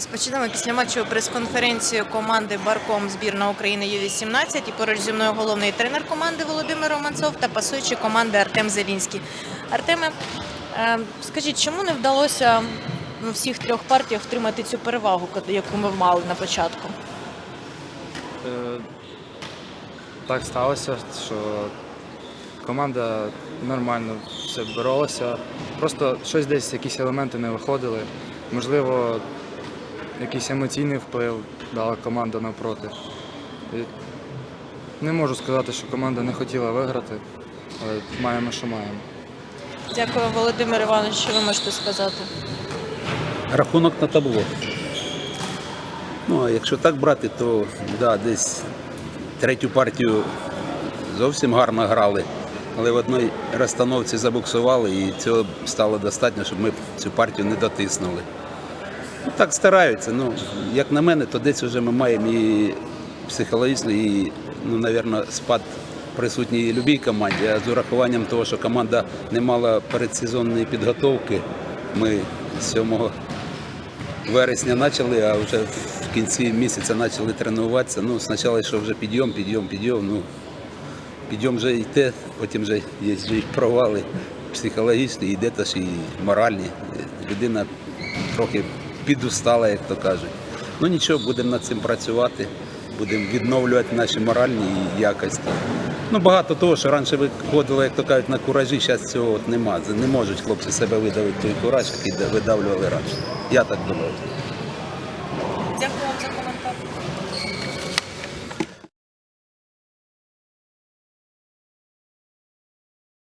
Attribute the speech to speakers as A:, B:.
A: Розпочинаємо після матчу прес-конференцію команди Барком збірна України Ю-18 і поруч зі мною головний тренер команди Володимир Романцов та пасуючий команди Артем Зелінський. Артеме, е, скажіть, чому не вдалося у всіх трьох партіях втримати цю перевагу, яку ми мали на початку?
B: Е, Так сталося, що команда нормально все боролася. Просто щось десь, якісь елементи не виходили. Можливо, якийсь емоційний вплив дала команда навпроти. І Не можу сказати, що команда не хотіла виграти, але маємо, що маємо.
A: Дякую, Володимир Іванович, що ви можете сказати.
C: Рахунок на табло. Ну, а якщо так брати, то да, десь третю партію зовсім гарно грали, але в одній розстановці забуксували і цього стало достатньо, щоб ми цю партію не дотиснули. Так стараються. Ну, як на мене, то десь вже ми маємо і психологічно, і, ну, напевно, спад присутній любій команді. А з урахуванням того, що команда не мала передсезонної підготовки, ми 7 вересня почали, а вже в кінці місяця почали тренуватися. Ну, спочатку йшов вже підйом, підйом, підйом. Ну, підйом вже йде, потім вже є і провали психологічні, і йде теж і моральні. Людина трохи підустала, як то кажуть. Ну нічого, будемо над цим працювати, будемо відновлювати наші моральні якості. Ну Багато того, що раніше виходило, як то кажуть, на куражі, зараз цього от нема. Не можуть хлопці себе видавити той кураж, який видавлювали раніше. Я так думаю. Дякую вам за коментар.